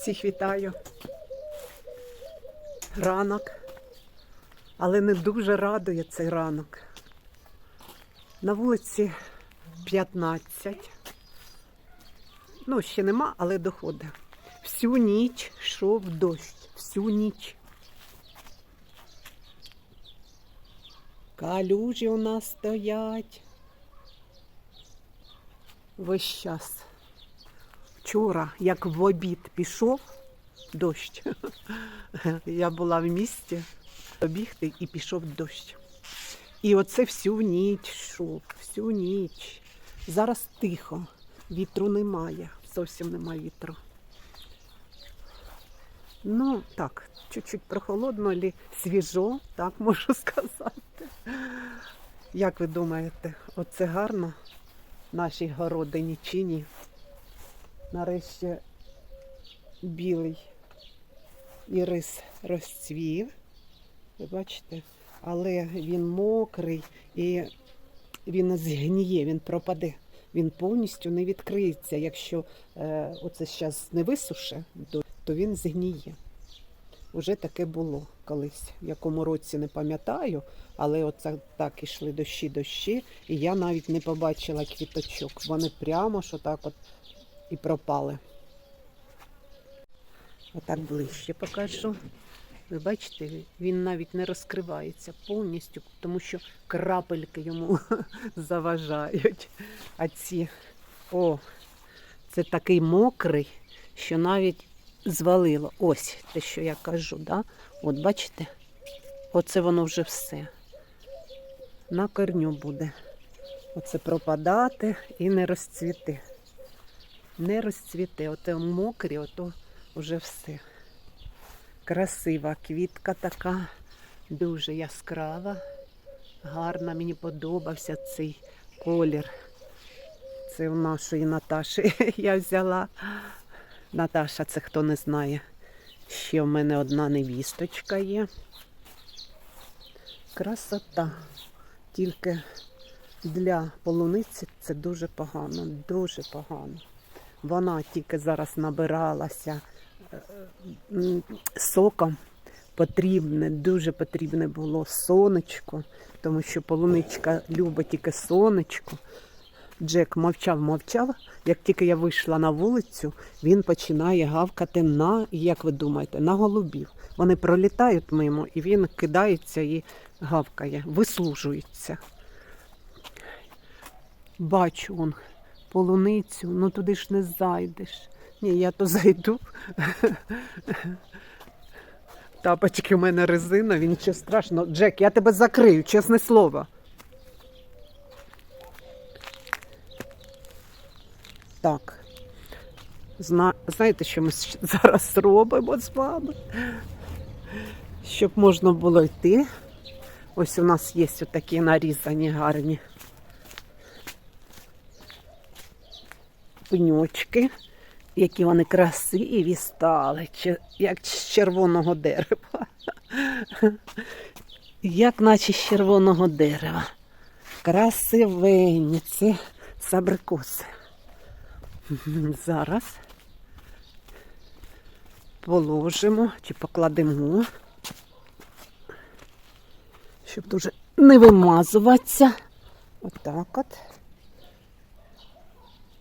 Всіх вітаю. Ранок, але не дуже радує цей ранок. На вулиці 15. Ну, ще нема, але доходить. Всю ніч йшов дощ. Всю ніч. Калюжі у нас стоять. Весь час. Вчора, як в обід пішов дощ, я була в місті побігти і пішов дощ. І оце всю ніч йшов, всю ніч. Зараз тихо, вітру немає, зовсім немає вітру. Ну, так, чуть-чуть прохолодно, але свіжо, так можу сказати. Як ви думаєте, оце гарно нашій городині чи ні? Нарешті білий ірис розцвів. Ви бачите? Але він мокрий і він згніє, він пропаде. Він повністю не відкриється. Якщо е, оце зараз не висуше, то, він згніє. Уже таке було колись, в якому році не пам'ятаю, але оце так ішли дощі, дощі, і я навіть не побачила квіточок. Вони прямо що так от і пропали. Отак ближче покажу. Ви бачите, він навіть не розкривається повністю, тому що крапельки йому заважають. А ці, о, це такий мокрий, що навіть звалило. Ось те, що я кажу. Да? От бачите? Оце воно вже все. На корню буде. Оце пропадати і не розцвіти. Не розцвіте. Ото мокрі, ото вже все. Красива квітка така, дуже яскрава, гарна. Мені подобався цей колір. Це у нашої Наташі я взяла. Наташа, це хто не знає. Ще в мене одна невісточка є. Красота. Тільки для полуниці це дуже погано, дуже погано. Вона тільки зараз набиралася е, соком. Потрібне, дуже потрібне було сонечко, тому що полуничка любить тільки сонечко. Джек мовчав, мовчав. Як тільки я вийшла на вулицю, він починає гавкати на, як ви думаєте, на голубів. Вони пролітають мимо, і він кидається і гавкає, вислужується. Бачу он полуницю, ну туди ж не зайдеш. Ні, я то зайду. Тапочки в мене резина, він нічого страшного. Джек, я тебе закрию, чесне слово. Так. Зна... Знаєте, що ми зараз робимо з вами? Щоб можна було йти. Ось у нас є такі нарізані гарні пеньочки, які вони красиві стали, як з червоного дерева. Як наче з червоного дерева. Красивенні, це з абрикоси. Зараз положимо чи покладемо, щоб дуже не вимазуватися. Отак от.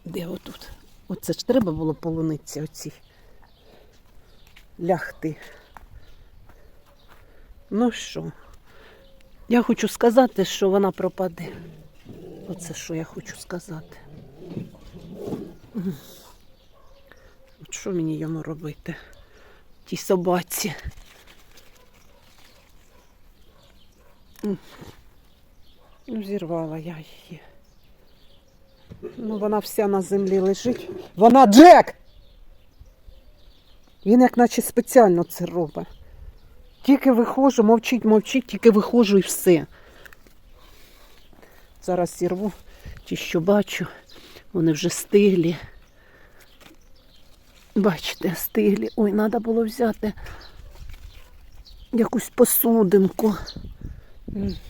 Де отут? Оце ж треба було полуниці оці лягти. Ну що, я хочу сказати, що вона пропаде. Оце що я хочу сказати. От що мені йому робити? Тій собаці. Ну, зірвала я її. Ну, вона вся на землі лежить. Вона Джек! Він як наче спеціально це робить. Тільки виходжу, мовчить, мовчить, тільки виходжу і все. Зараз зірву ті, що бачу. Вони вже стиглі. Бачите, стиглі. Ой, треба було взяти якусь посудинку.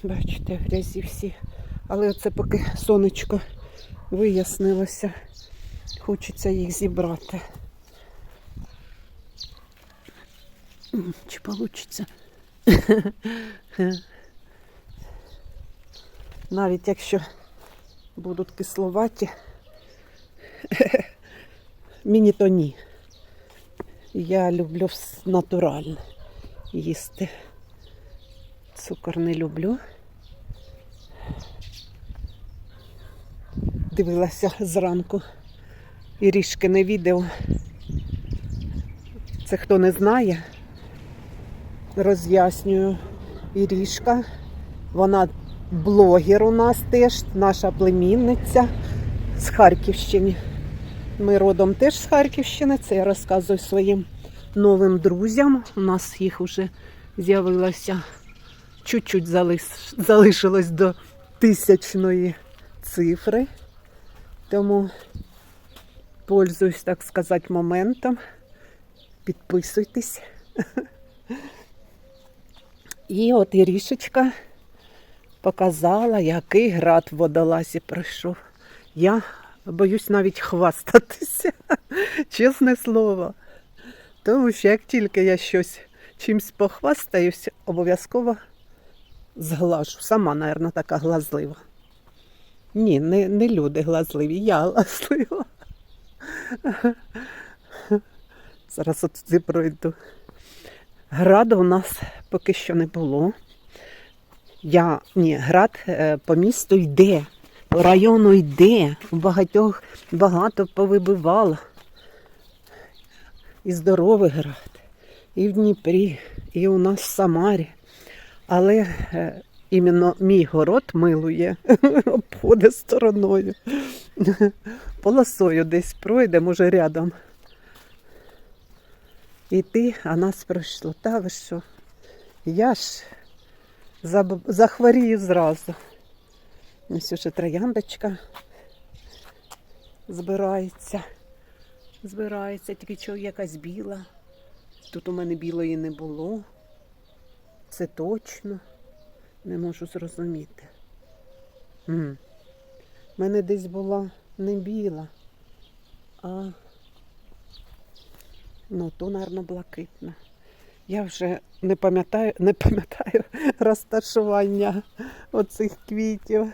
Бачите, грязі всі. Але оце поки сонечко вияснилося. Хочеться їх зібрати. Чи получиться? Навіть якщо будуть кисловаті, мені то ні. Я люблю натуральне їсти. Цукор не люблю. Дивилася зранку Ірішкине відео. Це хто не знає, роз'яснюю. Ірішка, вона блогер у нас теж, наша племінниця з Харківщини. Ми родом теж з Харківщини, це я розказую своїм новим друзям. У нас їх вже з'явилося чуть-чуть залиш- залишилось до тисячної цифри. Тому пользуюсь, так сказати, моментом. Підписуйтесь. І от Ірішечка показала, який град в водолазі пройшов. Я боюсь навіть хвастатися, чесне слово. Тому що як тільки я щось чимсь похвастаюсь, обов'язково зглажу. Сама, мабуть, така глазлива. Ні, не, не люди глазливі, я глазлива. Зараз от туди пройду. Граду у нас поки що не було. Я, ні, град е, по місту йде, по району йде, у багатьох багато повибивало. І здоровий град, і в Дніпрі, і у нас в Самарі. Але е, іменно мій город милує, обходить стороною. Полосою десь пройде, може рядом. І ти, а нас пройшло. Та ви що? Я ж захворію зразу. Ось уже трояндочка збирається. Збирається, тільки що якась біла. Тут у мене білої не було. Це точно. Не можу зрозуміти. У мене десь була не біла, а ну, то, мабуть, блакитна. Я вже не пам'ятаю, не пам'ятаю розташування оцих квітів.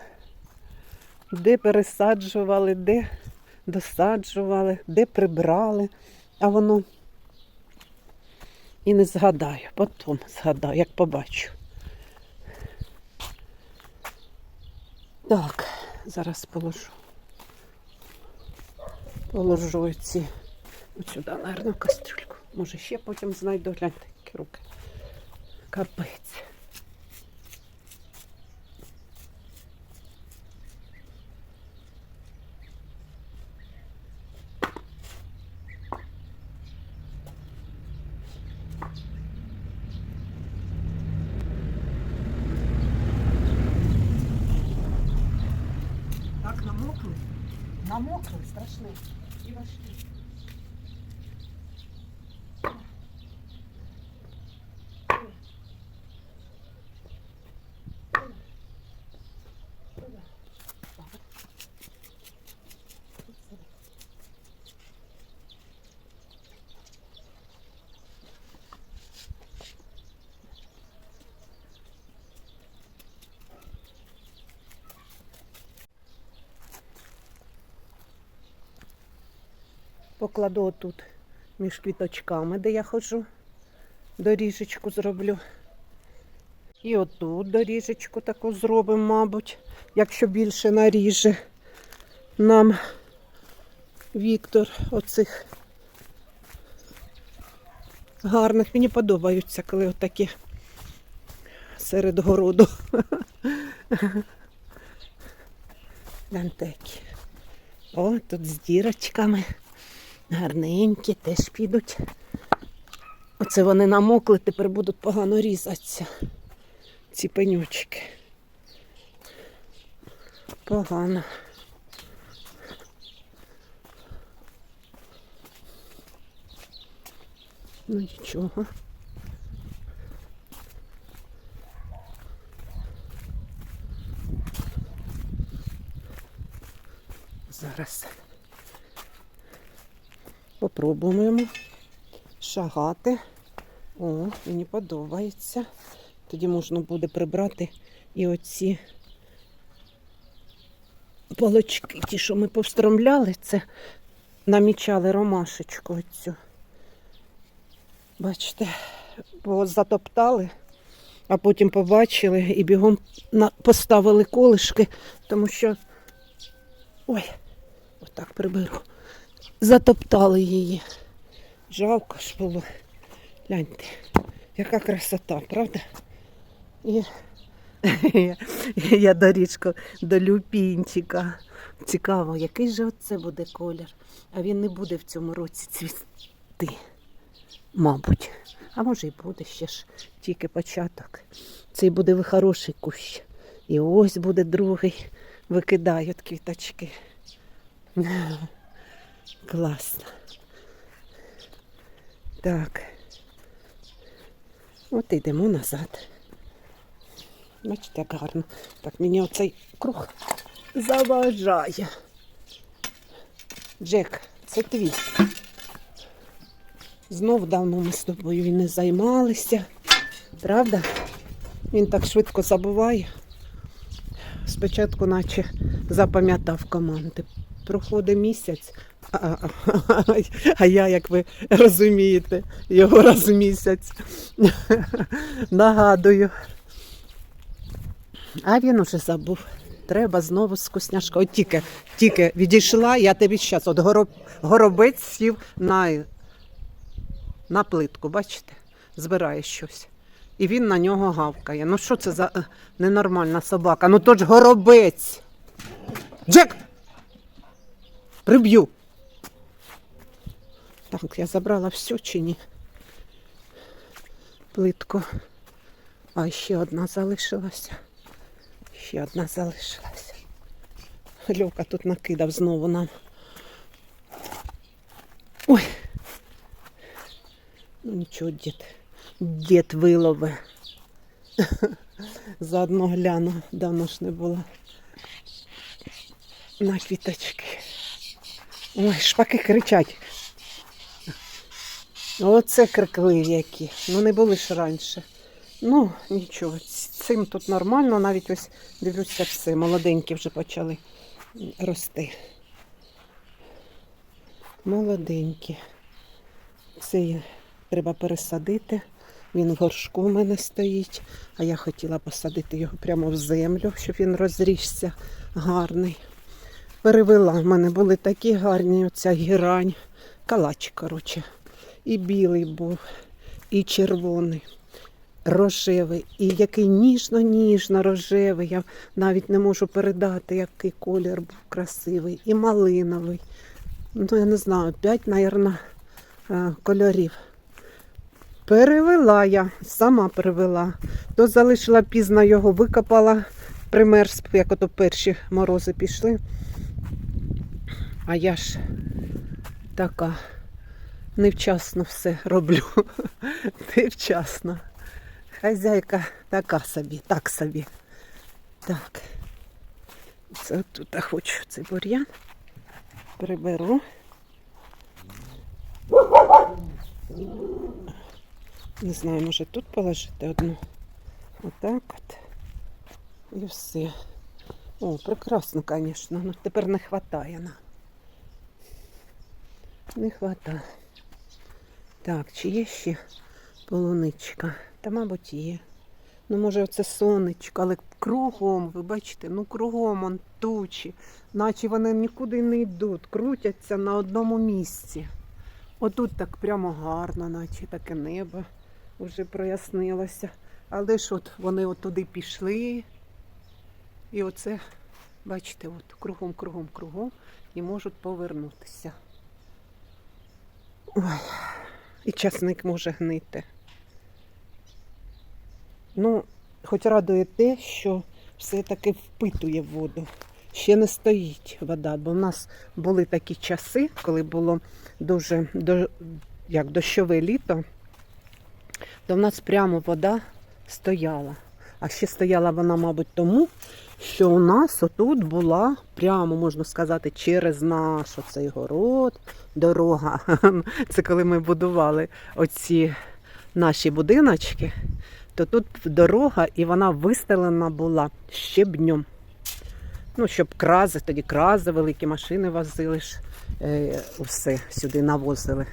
Де пересаджували, де досаджували, де прибрали, а воно і не згадаю, потім згадаю, як побачу. Так, зараз положу. Положу ці от сюди, наверное, кастрюльку. Може, ще потім знайду гляньте, які руки. Капець. Так намокли. Намокли, страшно. І важкі. Покладу отут між квіточками, де я ходжу. Доріжечку зроблю. І отут доріжечку таку зробимо, мабуть, якщо більше наріже нам Віктор оцих гарних. Мені подобаються, коли отакі серед городу. Які. О, тут з дірочками. Гарненькі, теж підуть. Оце вони намокли, тепер будуть погано різатися. Ці пенючки. Погано. Ну нічого. Зараз попробуємо шагати О, мені подобається. Тоді можна буде прибрати і оці полочки, ті, що ми повстромляли, це намічали ромашечку оцю. Бачите, бо затоптали, а потім побачили і бігом поставили колишки, тому що. Ой, отак приберу. Затоптали її. Жалко ж було. Гляньте, яка красота, правда? І я, я доріжку до люпінчика. Цікаво, який же оце буде колір. А він не буде в цьому році цвісти. Мабуть. А може й буде ще ж тільки початок. Цей буде хороший кущ. І ось буде другий. Викидають квіточки. Класно. Так. От йдемо назад. Бачите, як гарно. Так, мені оцей круг заважає. Джек, це твій. Знов давно ми з тобою не займалися. Правда? Він так швидко забуває. Спочатку, наче запам'ятав команди. Проходить місяць, а, я, як ви розумієте, його раз в місяць нагадую. А він уже забув. Треба знову з вкусняшкою. От тільки, тільки відійшла, я тобі зараз. От гороб, горобець сів на, на плитку, бачите? Збирає щось. І він на нього гавкає. Ну що це за е, ненормальна собака? Ну то ж горобець. Джек! Приб'ю. Так, я забрала все чи ні? Плитку. А ще одна залишилася. Ще одна залишилася. Льовка тут накидав знову нам. Ой. Ну нічого, дід. Дід вилове. Заодно гляну, давно ж не було. На квіточки. Ой, шпаки кричать. Оце крикливі які. Ну не були ж раніше. Ну, нічого, цим тут нормально, навіть ось дивлюся все, молоденькі вже почали рости. Молоденькі. Це треба пересадити. Він в горшку в мене стоїть, а я хотіла посадити його прямо в землю, щоб він розрісся гарний. Перевела. В мене були такі гарні, оця гірань, калач, коротше. І білий був, і червоний рожевий, і який ніжно-ніжно рожевий. Я навіть не можу передати, який колір був красивий, і малиновий. Ну, я не знаю, п'ять, мабуть, кольорів. Перевела я, сама перевела. То залишила пізно його, викопала, примерз, як ото перші морози пішли. А я ж така невчасно все роблю. Невчасно. Хазяйка така собі, так собі. Так. Це тут хочу цей бур'ян. Приберу. Не знаю, може тут положити одну. Отак от. І все. О, прекрасно, звісно. Ну тепер не вистачає. Не вистачає. Так, чи є ще полуничка? Та, мабуть, є. Ну, може, оце сонечко, але кругом, ви бачите, ну кругом он тучі, наче вони нікуди не йдуть, крутяться на одному місці. Отут так прямо гарно, наче таке небо вже прояснилося. Але ж от вони от пішли. І оце, бачите, от кругом, кругом, кругом і можуть повернутися. Ой, і часник може гнити. Ну, хоч радує те, що все-таки впитує воду. Ще не стоїть вода, бо в нас були такі часи, коли було дуже до, як дощове літо, то в нас прямо вода стояла. А ще стояла вона, мабуть, тому, що у нас отут була прямо, можна сказати, через наш оцей город, дорога. Це коли ми будували оці наші будиночки, то тут дорога і вона вистелена була щебнем. Ну, щоб крази, тоді крази, великі машини возили ж, е, все сюди навозили.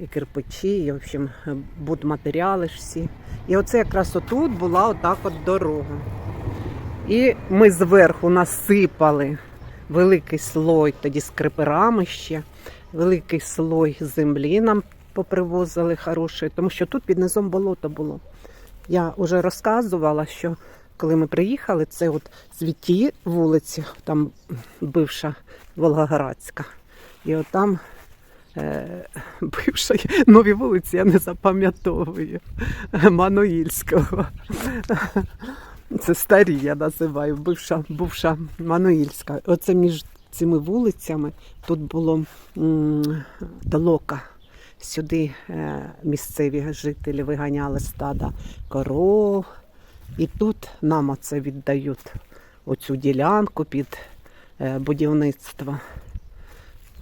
І кирпичі, і, в общем, будматеріали ж всі. І оце якраз отут була отак от дорога. І ми зверху насипали великий слой, тоді з криперами ще, великий слой землі нам попривозили хороший, тому що тут під низом болото було. Я вже розказувала, що коли ми приїхали, це от звідті вулиці, там бивша Волгоградська. І от там е, бивша нові вулиці, я не запам'ятовую. Мануїльського. Це старі, я називаю, бивша, бувша Мануїльська. Оце між цими вулицями тут було толока. Сюди е, місцеві жителі виганяли стада коров. І тут нам оце віддають оцю ділянку під е, будівництво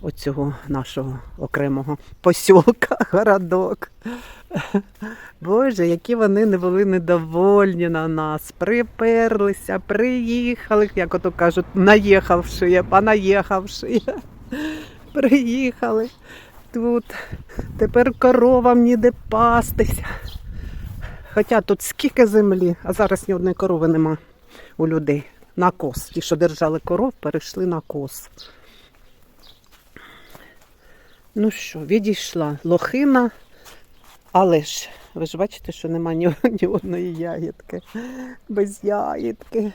оцього нашого окремого посілка, городок. Боже, які вони не були недовольні на нас. Приперлися, приїхали, як ото кажуть, наїхавши, понаїхавши. Приїхали тут. Тепер коровам ніде пастися. Хоча тут скільки землі, а зараз ні одної корови нема у людей. На кос. Ті, що держали коров, перейшли на кос. Ну що, відійшла лохина, але ж, ви ж бачите, що нема ні, ні одної ягідки. Без ягідки.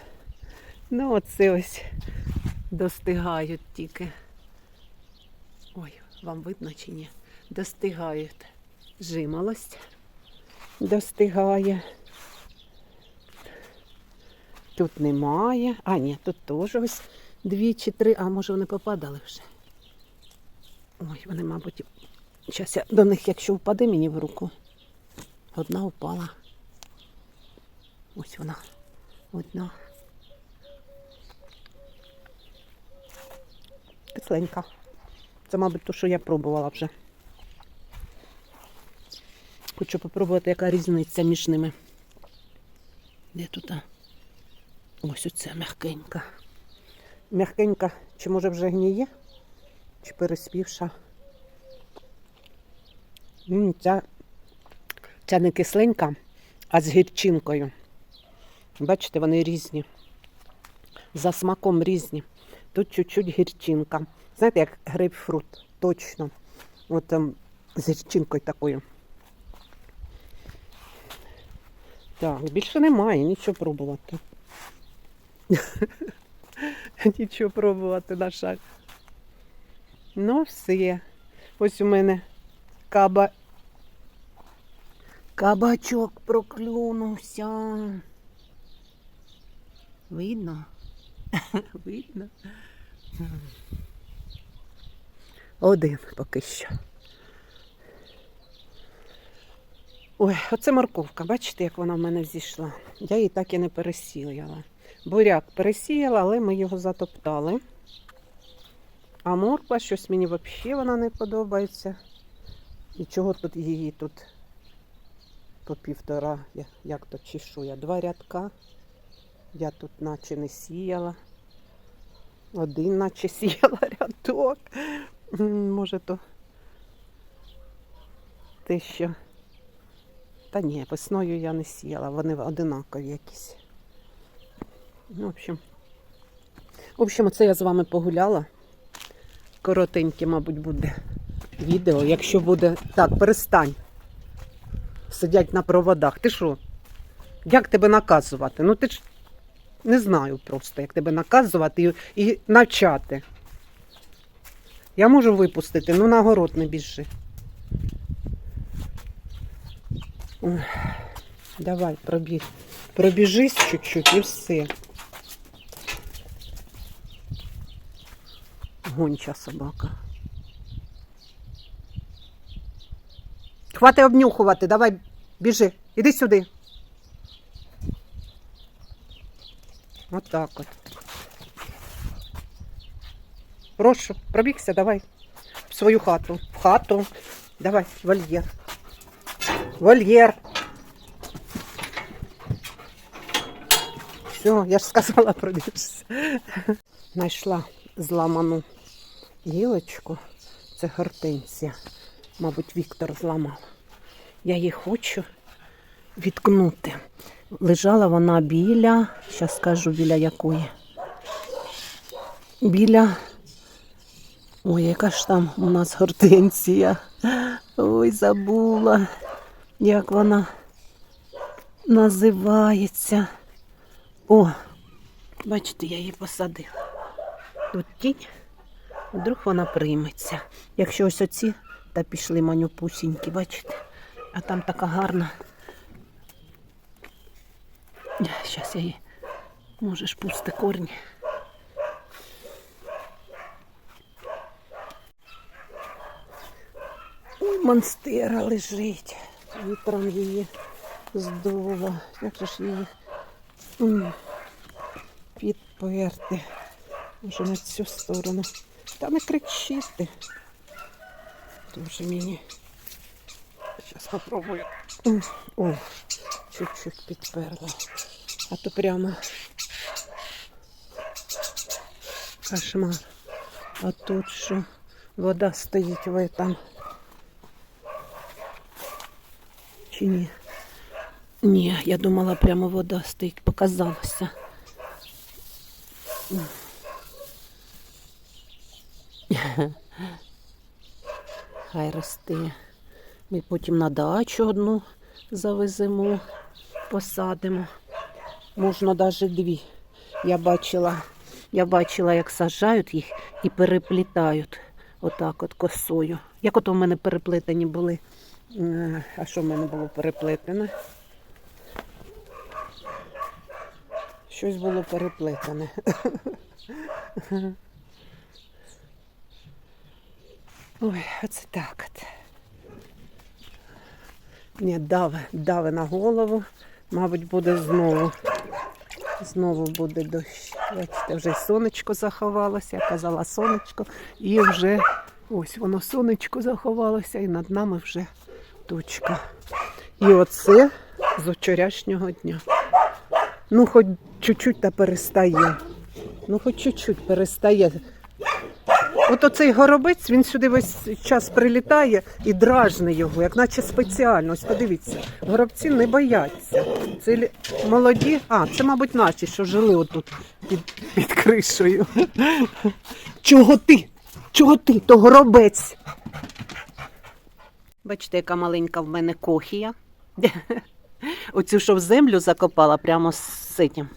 Ну, оце ось достигають тільки. Ой, вам видно чи ні? Достигають. Жимолость достигає. Тут немає. А, ні, тут теж ось дві чи три, а може вони попадали вже. Ой, вони, мабуть, зараз я до них, якщо впаде мені в руку. Одна впала. Ось вона. Одна. Кисленька. Це, мабуть, то, що я пробувала вже. Хочу попробувати, яка різниця між ними. Де тут? Ось оце м'якенька. М'якенька, чи може вже гніє, чи переспівша. Ця, ця не кисленька, а з гірчинкою. Бачите, вони різні. За смаком різні. Тут чуть-чуть гірчинка. Знаєте, як грейпфрут, точно. От ем, з гірчинкою такою. Так, більше немає, нічого пробувати. нічого пробувати, на жаль. Ну, все. Ось у мене каба. Кабачок проклюнувся. Видно? Видно? Один поки що. Ой, оце морковка. Бачите, як вона в мене взійшла. Я її так і не пересіяла. Буряк пересіяла, але ми його затоптали. А морква щось мені взагалі вона не подобається. І чого тут її тут по півтора, як то чешу я, два рядка. Я тут наче не сіяла. Один наче сіяла рядок. Може то те, що. Та ні, весною я не сіяла, вони одинакові якісь. Ну, в общем. В общем, це я з вами погуляла. Коротеньке, мабуть, буде відео. Якщо буде. Так, перестань. Сидять на проводах. Ти що? Як тебе наказувати? Ну ти ж не знаю просто, як тебе наказувати і, і навчати. Я можу випустити, ну на город не біжи. Давай, пробіг. Пробіжись чуть-чуть і все. Гонча собака. Хвати обнюхувати, давай, біжи, іди сюди. Отак от. Прошу, пробігся, давай. В свою хату. В хату. Давай, вольєр. Вольєр. Все, я ж сказала, пробіжся. Знайшла зламану гілочку. Це гортензія. Мабуть, Віктор зламав. Я її хочу відкнути. Лежала вона біля, зараз скажу біля якої. Біля. Ой, яка ж там у нас гортензія. Ой, забула, як вона називається. О, бачите, я її посадила. Тут тінь, вдруг вона прийметься. Якщо ось оці, та пішли манюпусінькі, бачите? А там така гарна. Зараз я її, можеш пусти корні. Ой, монстера лежить. Вітром її здуло. Як же ж її підперти? Може на цю сторону. Та не кричити. Дуже мені. Зараз попробую. М, Ой, чуть-чуть підперла. А то прямо кошмар. А тут що? Вода стоїть в этом. Чи ні? Ні, я думала, прямо вода стоїть, показалося. Хай росте. Ми потім на дачу одну завеземо, посадимо. Можна навіть дві. Я бачила, я бачила, як саджають їх і переплітають отак от косою. Як от у мене переплетені були. А що в мене було переплетене? Щось було переплетене. Ой, оце так от. Ні, дави, дави на голову. Мабуть, буде знову. Знову буде дощ. Бачите, вже сонечко заховалося, я казала сонечко, і вже ось воно сонечко заховалося, і над нами вже тучка. І оце з вчорашнього дня. Ну, хоч чуть-чуть та перестає. Ну, хоч чуть-чуть перестає. От оцей горобець, він сюди весь час прилітає і дражне його, як наче спеціально. Ось подивіться, горобці не бояться. Це молоді, а, це, мабуть, наші, що жили отут під, під кришею. Чого ти? Чого ти? То горобець. Бачите, яка маленька в мене кохія. Оцю, що в землю закопала прямо з цим,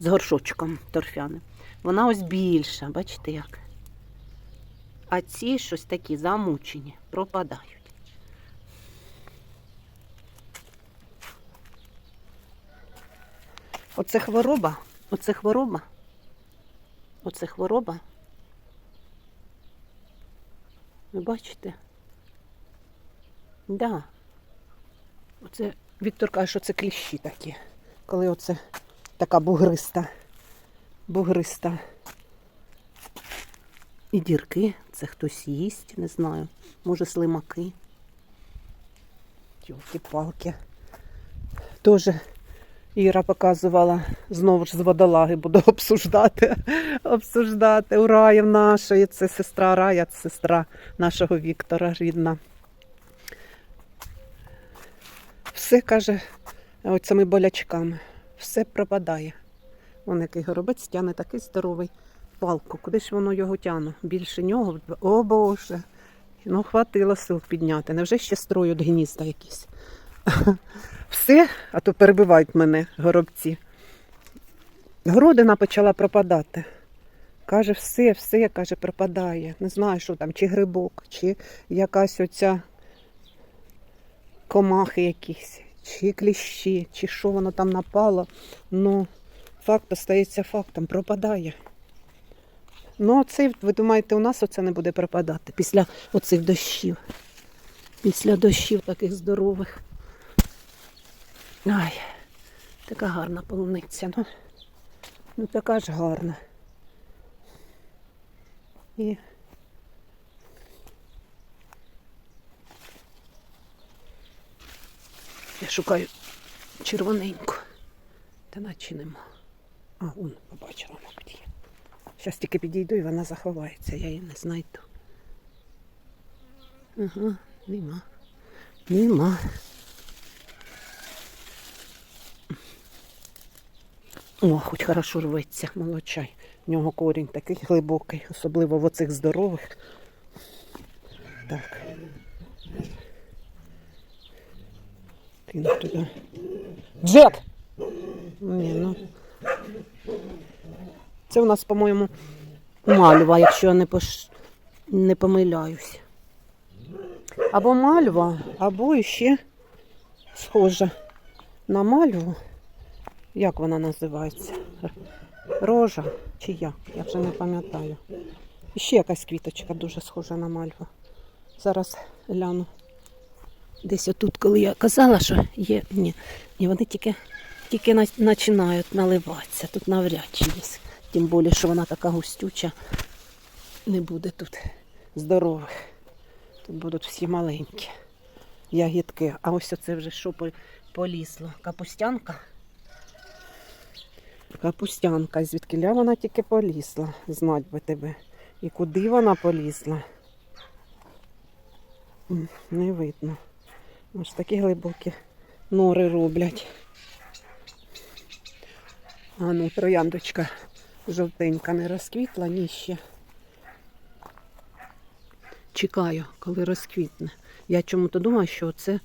з горшочком торфяним. Вона ось більша, бачите як. А ці щось такі замучені, пропадають. Оце хвороба, оце хвороба, оце хвороба. Ви бачите? Да. Оце Віктор каже, що це кліщі такі. Коли оце така бугриста, бугриста. І дірки, це хтось їсть, не знаю. Може, слимаки. Тьолки-палки. Тоже Іра показувала, знову ж з водолаги буду обсуждати. обсуждати. У Раїв нашої. Це сестра Рая, це сестра нашого Віктора рідна. Все каже оцими болячками. Все пропадає. Вон який горобець тяне такий здоровий палку. Куди ж воно його тяне? Більше нього. О Боже. Ну, хватило сил підняти. Невже ще строють гнізда якісь? Все, а то перебивають мене горобці. Городина почала пропадати. Каже, все, все, каже, пропадає. Не знаю, що там, чи грибок, чи якась оця комахи якісь, чи кліщі, чи що воно там напало. Ну, факт остається фактом, пропадає. Ну, оцей, ви думаєте, у нас оце не буде пропадати після оцих дощів. Після дощів таких здорових. Ай, така гарна полуниця. Ну, ну така ж гарна. І Я шукаю червоненьку. Та наче нема. А, он побачила, мабуть. Зараз тільки підійду і вона заховається, я її не знайду. Ага, нема. Нема. О, хоч хорошо рветься, молочай. В нього корінь такий глибокий, особливо в оцих здорових. Так. Кину туди. Джек! Ні, ну. Це у нас, по-моєму, мальва, якщо я не, пош... не помиляюсь. Або мальва, або ще схожа на мальву. Як вона називається? Рожа чи як? Я вже не пам'ятаю. І ще якась квіточка дуже схожа на мальву. Зараз гляну. Десь отут, коли я казала, що є. Ні, ні вони тільки, тільки починають наливатися. Тут навряд чи є. Тим більше, що вона така густюча. Не буде тут здорових. Тут будуть всі маленькі ягідки. А ось оце вже що по- полізло? Капустянка? Капустянка, звідкиля вона тільки полізла, знать би тебе. І куди вона полізла? Не видно. Ось такі глибокі нори роблять. А ну, трояндочка жовтенька не розквітла, ні ще. Чекаю, коли розквітне. Я чому-то думаю, що це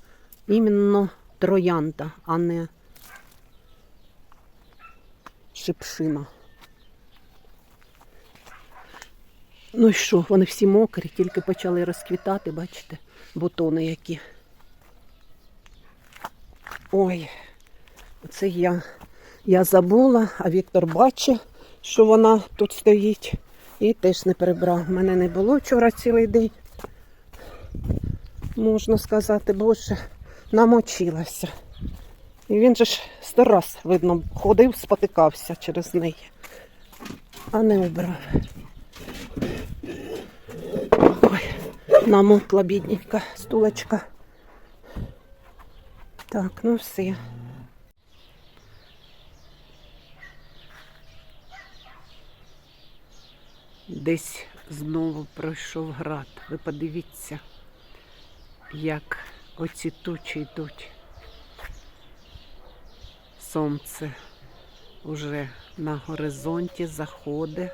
іменно троянда, а не шипшина. Ну і що, вони всі мокрі, тільки почали розквітати, бачите, бутони які. Ой, оце я. Я забула, а Віктор бачить, що вона тут стоїть. І теж не прибрав. Мене не було вчора цілий день. Можна сказати, боже, намочилася. І він же ж сто раз, видно, ходив, спотикався через неї, а не убрав. Ой, намокла бідненька стулочка. Так, ну все. Десь знову пройшов град. Ви подивіться, як оці тучі йдуть. Сонце уже на горизонті заходить.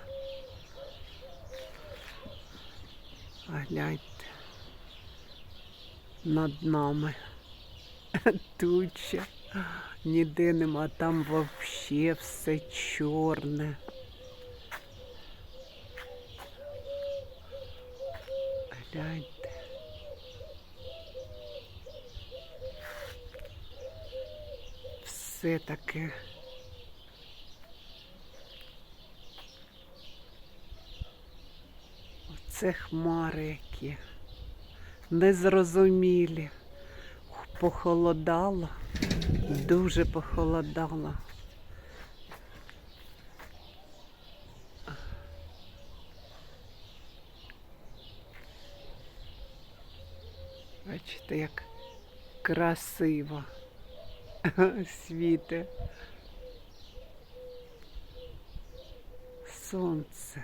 Гляньте над нами. Туча. Ніде нема, там вообще все чорне. Гляньте. Все таке. Оце хмари які. Незрозумілі. Похолодало, дуже похолодало. Бачите, як красиво світе. Сонце.